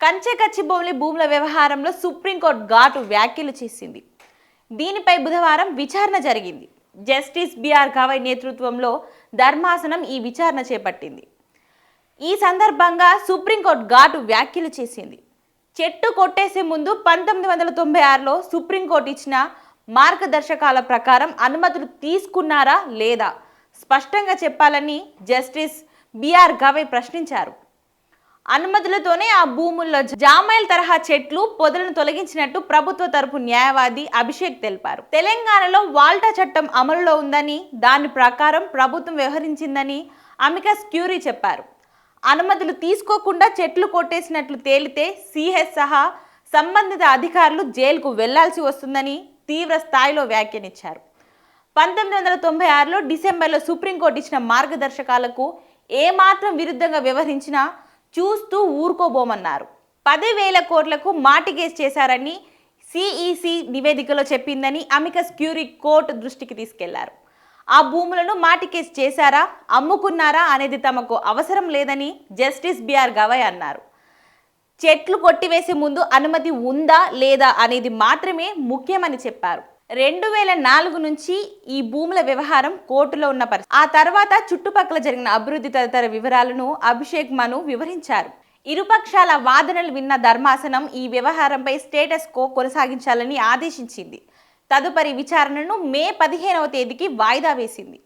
కంచె కచ్చిబౌలి భూముల వ్యవహారంలో సుప్రీంకోర్టు ఘాటు వ్యాఖ్యలు చేసింది. దీనిపై బుధవారం విచారణ జరిగింది. జస్టిస్ బిఆర్ గవై నేతృత్వంలో ధర్మాసనం ఈ విచారణ చేపట్టింది. ఈ సందర్భంగా సుప్రీంకోర్టు ఘాటు వ్యాఖ్యలు చేసింది. చెట్టు కొట్టేసే ముందు పంతొమ్మిది వందల తొంభై ఆరులో సుప్రీంకోర్టు ఇచ్చిన మార్గదర్శకాల ప్రకారం అనుమతులు తీసుకున్నారా లేదా? స్పష్టంగా చెప్పాలని జస్టిస్ బిఆర్ గవై ప్రశ్నించారు. అనుమతులతోనే ఆ భూముల్లో జామైల్ తరహా చెట్లు పొదలను తొలగించినట్టు ప్రభుత్వ తరపు న్యాయవాది అభిషేక్ తెలిపారు. తెలంగాణలో వాల్టా చట్టం అమలులో ఉందని దాని ప్రకారం ప్రభుత్వం వ్యవహరించిందని అమికస్ క్యూరీ చెప్పారు. అనుమతులు తీసుకోకుండా చెట్లు కొట్టేసినట్లు తేలితే సిహెచ్ సహా సంబంధిత అధికారులు జైలుకు వెళ్ళాల్సి వస్తుందని తీవ్ర స్థాయిలో వ్యాఖ్యానించారు పంతొమ్మిది వందల తొంభై ఆరులో డిసెంబర్లో సుప్రీంకోర్టు ఇచ్చిన మార్గదర్శకాలకు ఏమాత్రం విరుద్ధంగా వ్యవహరించినా చూస్తూ ఊరుకోబోమన్నారు. పదివేల కోట్లకు మాటిగేస్ చేశారని సిఈసి నివేదికలో చెప్పిందని అమికస్ క్యూరీ కోర్టు దృష్టికి తీసుకెళ్ళారు. ఆ భూములను మాటికేస్ చేశారా అమ్ముకున్నారా అనేది తమకు అవసరం లేదని జస్టిస్ బిఆర్ గవై అన్నారు. చెట్లు కొట్టివేసే ముందు అనుమతి ఉందా లేదా అనేది మాత్రమే ముఖ్యమని చెప్పారు. రెండు వేల నాలుగు నుంచి ఈ భూముల వ్యవహారం కోర్టులో ఉన్న పరిస్థితి. ఆ తర్వాత చుట్టుపక్కల జరిగిన అభివృద్ధి తదితర వివరాలను అభిషేక్ మను వివరించారు. ఇరుపక్షాల వాదనలు విన్న ధర్మాసనం ఈ వ్యవహారంపై స్టేటస్ కో కొనసాగించాలని ఆదేశించింది. తదుపరి విచారణను మే పదిహేనవ తేదీకి వాయిదా వేసింది.